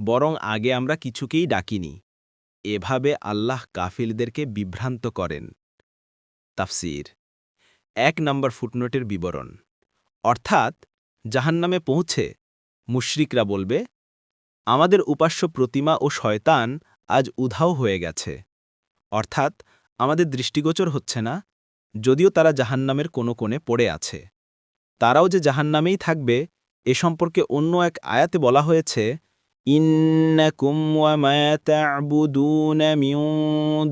বরং আগে আমরা কিছুকেই ডাকিনি। এভাবে আল্লাহ কাফিলদেরকে বিভ্রান্ত করেন। তাফসির। এক নম্বর ফুটনোটের বিবরণ। অর্থাৎ, জাহান্নামে পৌঁছে মুশরিকরা বলবে, আমাদের উপাস্য প্রতিমা ও শয়তান আজ উধাও হয়ে গেছে। অর্থাৎ, আমাদের দৃষ্টিগোচর হচ্ছে না, যদিও তারা জাহান্নামের কোনো কোণে পড়ে আছে। তারাও যে জাহান্নামেই থাকবে, এ সম্পর্কে অন্য এক আয়াতে বলা হয়েছে إنكم وما تعبدون من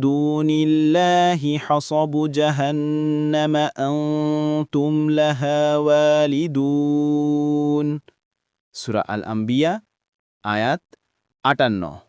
دون الله حصب جهنم أنتم لها والدون. سورة الأنبياء آيات 58